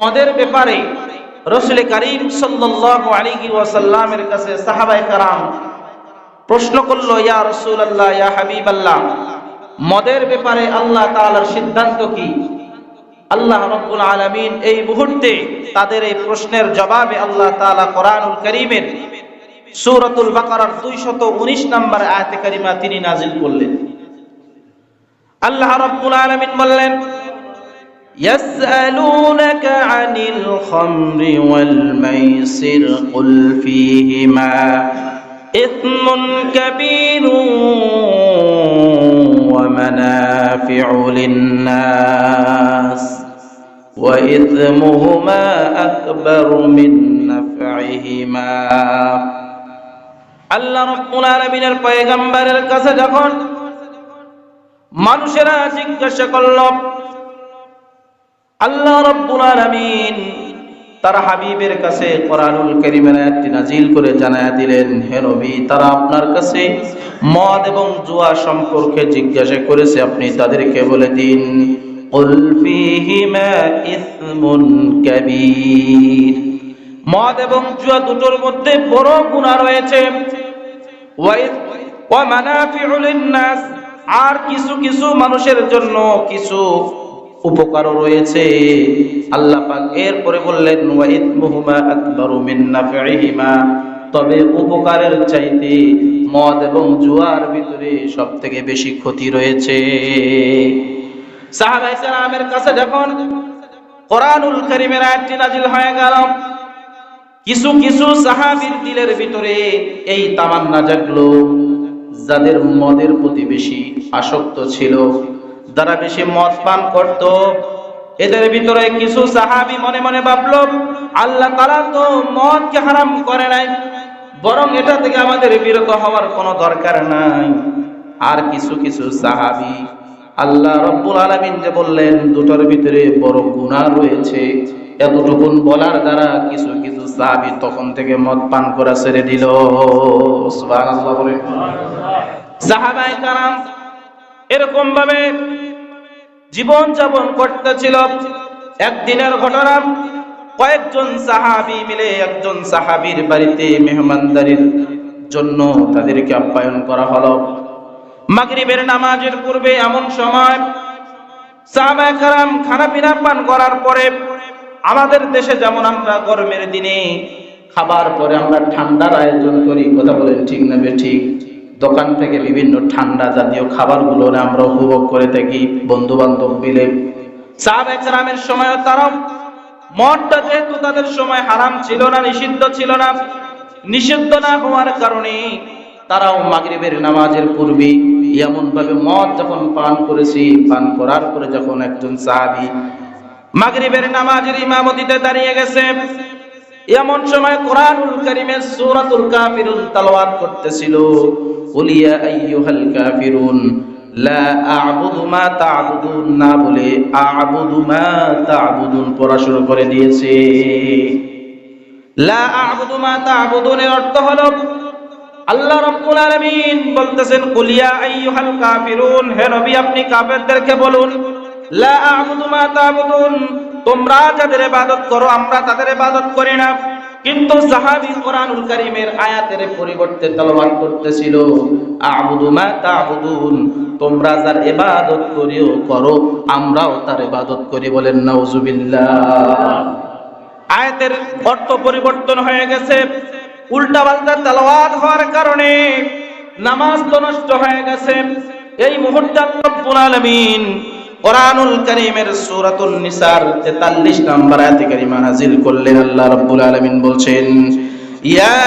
মদের ব্যাপারে রসুল করিম আলাইহি ওয়াসাল্লামের কাছে সাহাবায়ে কারাম প্রশ্ন করল, ইয়া রাসূলুল্লাহ, ইয়া হাবিবাল্লাহ, মদের ব্যাপারে আল্লাহ তাআলার সিদ্ধান্ত কি? আল্লাহ রাব্বুল আলামিন এই মুহূর্তে তাদের এই প্রশ্নের জবাবে আল্লাহ তাআলা কোরআনুল কারীমের সূরাতুল বাকারার 219 নম্বর আয়াতে কারিমা তিনি নাজিল করলেন। আল্লাহ রাব্বুল আলামিন বললেন يسألونك عن الخمر والميسر قل فيهما إثم كبير ومنافع للناس وإثمهما أكبر من نفعهما আল্লাহ রব্বুল আলামিনের পয়গম্বরের কাছে যখন মানুষেরা জিজ্ঞাসা করল আল্লাহ রব্বুল আলামিন তার হাবিবের কাছে কোরআনুল কারীমের আয়াতটি নাজিল করে জানায়া দিলেন, হে নবী, তারা আপনার কাছে মদ এবং জুয়া সম্পর্কে জিজ্ঞাসা করেছে, আপনি তাদেরকে বলে দিন। কুল ফীহিমা ইসমুন কাবীর। মদ এবং জুয়া দুটোর মধ্যে বড় গুনাহ রয়েছে। ওয়া মানাফিউ লিন-নাস আর কিছু কিছু মানুষের জন্য কিছু উপকারও রয়েছে। আল্লাহ পাক এরপরে বললেন তবে উপকারের চাইতে মদ এবং জুয়ার ভিতরে সব থেকে বেশি ক্ষতি রয়েছে। সাহাবাই সালামের কাছে যখন কোরআনুল কারীমের আয়াতটি নাজিল হয়ে গেল, কিছু কিছু সাহাবীর দিলের ভিতরে এই তামান্না জাগলো, যাদের মদের প্রতি বেশি আসক্ত ছিল। যারা বেশি মদ পান করত, এদের ভিতরে কিছু সাহাবি মনে মনে ভাবলো, আল্লাহ তারা তো মদকে হারাম করে নাই, বরং এটা থেকে আমাদের বিরত হওয়ার কোনো দরকার নাই। আর কিছু কিছু সাহাবি আল্লাহ রব্বুল আলামিন যে বললেন, দুটোর ভিতরে বড় গুনাহ রয়েছে। এতটুকুন বলার দ্বারা কিছু কিছু সাহাবি তখন থেকে মদ পান করা ছেড়ে দিল। সাহাবায়ে কারাম এরকম ভাবে জীবন যাপন করতেছিল। একদিনের ঘটনা, কয়েকজন সাহাবী মিলে একজন সাহাবীর বাড়িতে মেহমানদারির জন্য তাদেরকে আপ্যায়ন করা হলো। মাগরিবের নামাজের পূর্বে এমন সময় খানা পিনা পান করার পরে, আমাদের দেশে যেমন আমরা গরমের দিনে খাবার পরে আমরা ঠান্ডার আয়োজন করি, কথা বলেন ঠিক না বে ঠিক? দোকান থেকে বিভিন্ন ঠান্ডা জাতীয় খাবারগুলো আমরা উপভোগ করে থাকি বন্ধু বান্ধব মিলে। কেরামের সময় তারা মদটা যেহেতু তাদের সময় হারাম ছিল না, নিষিদ্ধ ছিল না, নিষিদ্ধ না হওয়ার কারণে তারাও মাগরিবের নামাজের পূর্বে এমন ভাবে মদ যখন পান করেছি, পান করার পরে যখন একজন সাহাবী মাগরিবের নামাজের ইমামতিতে দাঁড়িয়ে গেছে এমন সময় কোরআনুল কারীমের সূরাতুল কাফিরুন তেলাওয়াত করতেছিল। কুলিয়া আইয়ুহাল কাফিরুন, লা আ'বুদু মা তা'বুদুন না বলে আ'বুদু মা তা'বুদুন পড়া শুরু করে দিয়েছে। লা আ'বুদু মা অর্থ হলো, আল্লাহ রাব্বুল আলামিন বলতেছেন কুলিয়া আইয়ুহাল কাফিরুন হে নবী, আপনি কাফেরদেরকে বলুন, লা আ'বুদু মা তা'বুদুন তোমরা যাদের ইবাদত করো, আমরা তাদের ইবাদত করি না। কিন্তু সাহাবী কোরআনুল কারীমের আয়াতের পরিবর্তে তেলাওয়াত করতেছিল, আ'বুদু মা তা'বুদুন, তোমরা যার ইবাদত করিও, করো, আমরাও তার ইবাদত করি বলেন, নাউজুবিল্লাহ। আয়াতের অর্থ পরিবর্তন হয়ে গেছে। উল্টা পাল্টা তেলাওয়াত হওয়ার কারণে নামাজ তো নষ্ট হয়ে গেছে। এই মুহূর্তে আল্লাহ আলামিন কোরআনুল কারীমের সূরাতুন নিসার 43 নম্বর আয়াতে কারিমা নাযিল করলেন আল্লাহ রাব্বুল আলামিন বলছেন, ইয়া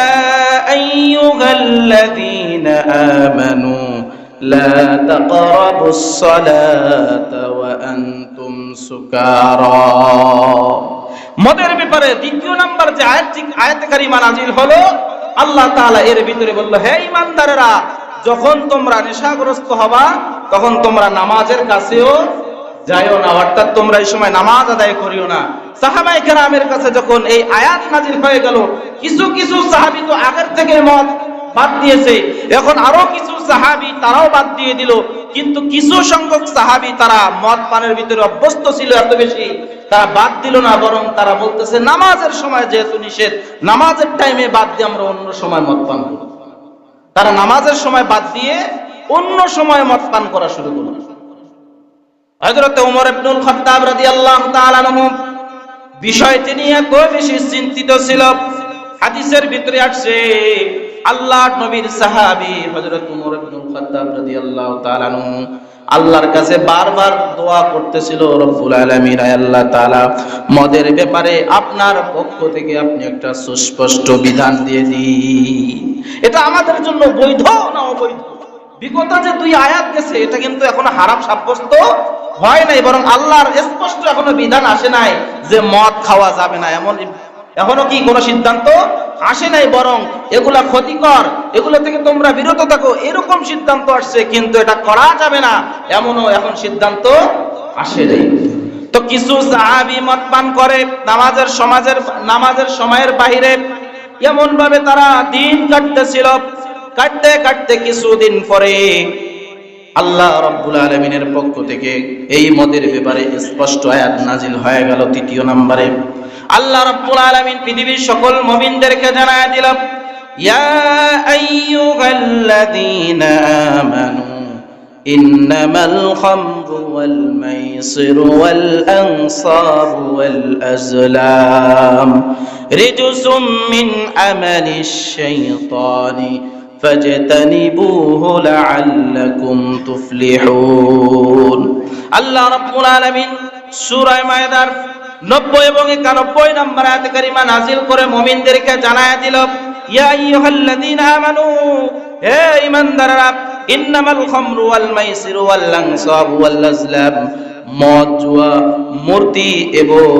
আইয়ুহাল্লাযীনা আমানু, লা তাকরাবুস সালাতা ওয়া আনতুম সুকারা। মদের ব্যাপারে দ্বিতীয় নাম্বার যে আয়াত আয়াতে কারিমা নাজিল হলো, আল্লাহ তাআলা এর ভিতরে বলল, হে ইমানদারেরা যখন তোমরা নেশাগ্রস্ত হবা, তখন তোমরা নামাজের কাছেও যাইও না, অর্থাৎ তোমরা এই সময় নামাজ আদায় করিও না। সাহাবাই কেরামের কাছে যখন এই আয়াত নাজিল হয়ে গেল, কিছু কিছু সাহাবি তো আগের থেকে মত বাদ দিয়েছে। এখন আরও কিছু সাহাবি তারাও বাদ দিয়ে দিল। কিন্তু কিছু সংখ্যক সাহাবি তারা মদ পানের ভিতরে অভ্যস্ত ছিল এত বেশি, তারা বাদ দিল না, বরং তারা বলতেছে, নামাজের সময় যেহেতু নিষেধ, নামাজের টাইমে বাদ দিয়ে আমরা অন্য সময় মদ পান করি তারা নামাজের সময় বাদ দিয়ে অন্য সময় মদ পান করা শুরু করল। হযরত ওমর ইবনুল খাত্তাব রাদিয়াল্লাহু তাআলা আনহু বিষয়টি নিয়ে বেশি চিন্তিত ছিল। হাদিসের ভিতরে আসছে নবীর সাহাবী হযরত ইবনুল খাত্তাব রাদিয়াল্লাহু তাআলা আনহু আল্লাহর কাছে বারবার দোয়া করতেছিল, রব্বুল আলামিন আল্লাহ তাআলা, মদের ব্যাপারে আপনার পক্ষ থেকে আপনি একটা সুস্পষ্ট বিধান দিয়ে দিন। এটা আমাদের জন্য বৈধ না অবৈধ? বিগত যে দুই আয়াত গেছে, এটা কিন্তু এখনও হারাম সাব্যস্ত হয় নাই, বরং আল্লাহর স্পষ্ট এখনও বিধান আসে নাই যে মদ খাওয়া যাবে না। এমন এখনও কি কোনো সিদ্ধান্ত আসে নাই, বরং এগুলা ক্ষতিকর? এগুলো থেকে তোমরা বিরত থাকো, এরকম সিদ্ধান্ত আসছে, কিন্তু এটা করা যাবে না, এমনও এখন সিদ্ধান্ত আসে নাই। তো কিছু সাহাবি মদ পান করে, নামাজের সমাজের, নামাজের সময়ের বাহিরে এমন ভাবে তারা দিন কাটতেছিল। কাটতে কাটতে কিছুদিন পরে আল্লাহ রব্বুল আলমিনের পক্ষ থেকে এই মদের ব্যাপারে স্পষ্ট আয়াত নাজিল হয়ে গেল তৃতীয় নম্বরে। আল্লাহ রব্বুল আলমিন পৃথিবীর সকল মমিনদেরকে জানায় দিল, ইয়া আইয়ুহাল্লাযীনা আমানু إنما الخمر والميسر والأنصاب والأزلام رجس من عمل الشيطان فاجتنبوه لعلكم تفلحون আল্লাহ রাব্বুল আলামিন সূরা মায়দার 90 এবং 91 নম্বর আয়াত কারিমা নাজিল করে মুমিনদেরকে জানায়া দিল ইয়া আইয়ুহাল্লাযীনা আমানু হে ঈমানদাররা ইন্নামাল খামরু ওয়াল মাইসিরু ওয়াল আনসাবু ওয়াল আজলাম। মদ, জুয়া, মূর্তি এবং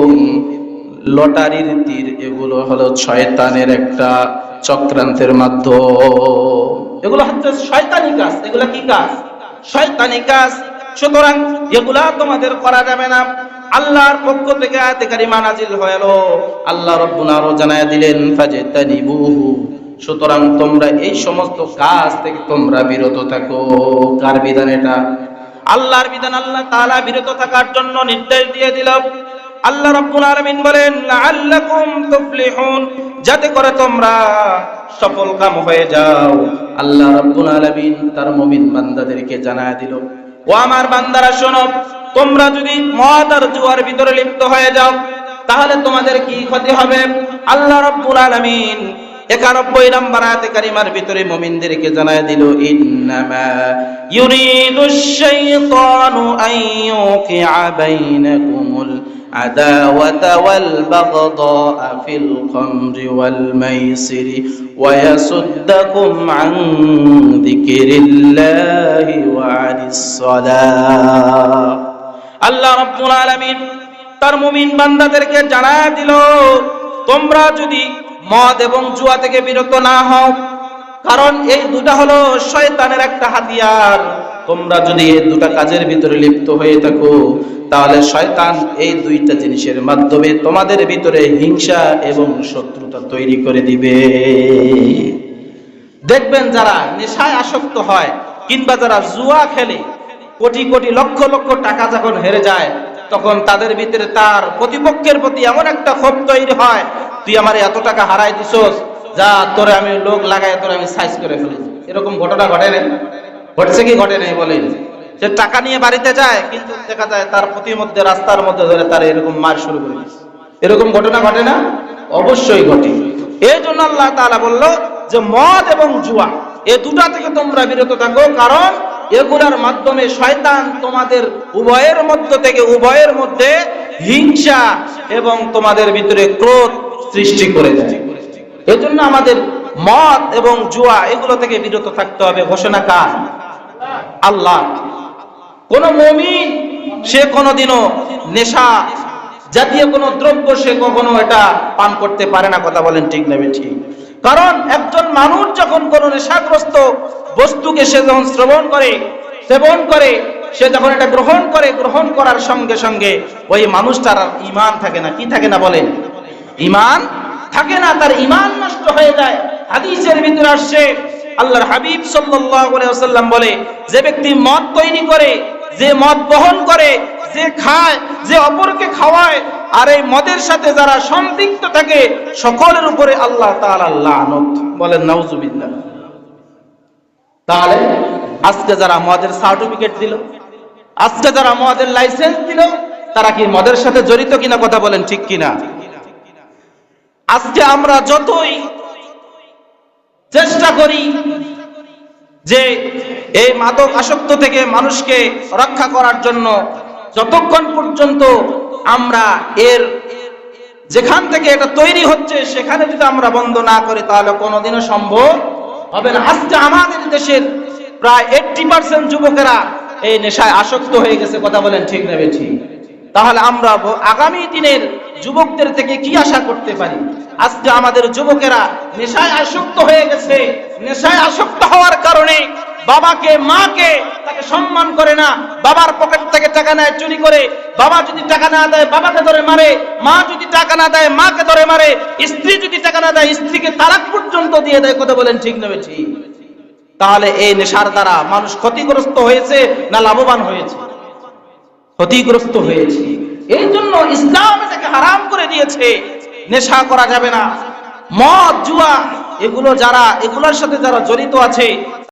লটারির তীর, এগুলো হলো শয়তানের একটা চক্রান্তের মাধ্যম। এগুলো হচ্ছে শয়তানি কাজ। এগুলা কি কাজ? শয়তানি কাজ। সুতরাং এগুলা তোমাদের করা যাবে না। আল্লাহর পক্ষ থেকে আয়াতে কারিমা নাজিল হলো। আল্লাহ রব্বুল আরও জানায় দিলেন, ফাজতানিবুহু। সুতরাং তোমরা এই সমস্ত কাজ থেকে তোমরা বিরত থাকো। কার বিধান এটা? আল্লাহর বিধান আল্লাহ তাআলা বিরত থাকার জন্য নির্দেশ দিয়ে দিল। আল্লাহ রাব্বুল আলামিন বলেন, লাআল্লাকুম তুফলিহুন যাতে করে তোমরা সফল কাম হয়ে যাও। আল্লাহ রাব্বুল আলামিন তার মুমিন বান্দাদেরকে জানায় দিল। ও আমার বান্দারা, শোনো, তোমরা যদি মদ আর জুয়ার ভিতরে লিপ্ত হয়ে যাও, তাহলে তোমাদের কি ক্ষতি হবে? আল্লাহ রাব্বুল আলামিন একানব্বই নম্বর আয়াতে কারিমার ভিতরে মুমিনদেরকে জানায় দিল, ইন্নামা ইউরিদু শাইতানু আন ইউকিআ বাইনাকুমুল আদাওয়াতা ওয়াল বাগদা ফিল খামরি ওয়াল মাইসিরি ওয়া ইয়াসুদ্দাকুম আন যিকিরিল্লাহি ওয়া আনিস সালাহ। আল্লাহ রাব্বুল আলামিন তার মুমিন বান্দাদেরকে জানায় দিল, তোমরা যদি মদ এবং জুয়া থেকে বিরত না হও। কারণ এই দুটা হলো শয়তানের একটা হাতিয়ার। তোমরা যদি এই দুটা কাজের ভিতরে লিপ্ত হয়ে থাকো, তাহলে শয়তান এই দুইটা জিনিসের মাধ্যমে তোমাদের ভিতরে হিংসা এবং শত্রুতা তৈরি করে দিবে। দেখবেন যারা নেশায় আসক্ত হয়, কিংবা যারা জুয়া খেলে, কোটি কোটি লক্ষ লক্ষ টাকা যখন হেরে যায় তখন তাদের ভিতরে তার প্রতিপক্ষের প্রতি এমন একটা ক্ষোভ তৈরি হয়, তুই আমার এত টাকা হারাই দিছস, যা, তোরে আমি লোক লাগাই, তোরে আমি সাইজ করে ফেলেছি। এরকম ঘটনা ঘটে না ঘটছে কি ঘটে নাই বলেন? সে টাকা নিয়ে বাড়িতে যায়, কিন্তু দেখা যায় তার প্রতি মধ্যে, রাস্তার মধ্যে ধরে তার এরকম মার শুরু করে এরকম ঘটনা ঘটে না? অবশ্যই ঘটে। এই জন্য আল্লাহ তাআলা বলল যে, মদ এবং জুয়া এই দুটা থেকে তোমরা বিরত থাকো। কারণ এগুলার মাধ্যমে শয়তান তোমাদের উভয়ের মধ্য থেকে উভয়ের মধ্যে হিংসা এবং তোমাদের ভিতরে ক্রোধ সৃষ্টি করে এজন্য আমাদের মদ এবং জুয়া এগুলো থেকে বিরত থাকতে হবে, ঘোষণা কার? আল্লাহ। কোন মমিন, সে কোনোদিনও নেশা জাতীয় কোনো দ্রব্য সে কখনো এটা পান করতে পারে না, কথা বলেন ঠিক নেবে ঠিক কারণ একজন মানুষ যখন কোনো নেশাগ্রস্ত বস্তুকে সে যখন শ্রবণ করে, সেবন করে, সে যখন এটা গ্রহণ করে, গ্রহণ করার সঙ্গে সঙ্গে ওই মানুষটার আর ইমান থাকে না। কি থাকে না বলেন? ইমান থাকে না, তার ইমান নষ্ট হয়ে যায়। হাদিসের ভিতরে আসছে, আল্লাহর হাবিব ওয়াসাল্লাম বলে, যে ব্যক্তি মদ তৈরি করে, যে মদ বহন করে, যে খায়, যে অপরকে খাওয়ায়, আর এই মদের সাথে যারা সম্পৃক্ত থাকে, সকলের উপরে আল্লাহ তাআলা লানত। বলেন, নাউজুবিল্লাহ। তাহলে আজকে যারা মদের সার্টিফিকেট দিল, আজকে যারা মদের লাইসেন্স দিল, তারা কি মদের সাথে জড়িত কিনা কথা বলেন ঠিক কিনা? আজকে আমরা যতই চেষ্টা করি যে এই মাদক আসক্ত থেকে মানুষকে রক্ষা করার জন্য, যতক্ষণ পর্যন্ত আমরা এর যেখান থেকে এটা তৈরি হচ্ছে, সেখানে যদি আমরা বন্ধ না করি, তাহলে কোনোদিনও সম্ভব হবে না। আজকে আমাদের দেশের প্রায় এইটটি পার্সেন্ট যুবকেরা এই নেশায় আসক্ত হয়ে গেছে, কথা বলেন ঠিক নেবে ঠিক তাহলে আমরা আগামী দিনের যুবকদের থেকে কি আশা করতে পারি? আজকে আমাদের যুবকেরা নেশায় আসক্ত হয়ে গেছে, নেশায় আসক্ত হওয়ার কারণে বাবাকে, মাকে তাকে সম্মান করে না। বাবার পকেট থেকে টাকা নেয়, চুরি করে। বাবা যদি টাকা না দেয়, বাবাকে ধরে মারে। মা যদি টাকা না দেয়, মাকে ধরে মারে। স্ত্রী যদি টাকা না দেয়, স্ত্রীকে তালাক পর্যন্ত দিয়ে দেয়। কথা বলেন ঠিক নেবে ঠিক তাহলে এই নেশার দ্বারা মানুষ ক্ষতিগ্রস্ত হয়েছে না লাভবান হয়েছে? ক্ষতিগ্রস্ত হয়েছে। এই জন্য ইসলাম এটাকে হারাম করে দিয়েছে। নেশা করা যাবে না। মদ, জুয়া, এগুলো যারা, এগুলোর সাথে যারা জড়িত আছে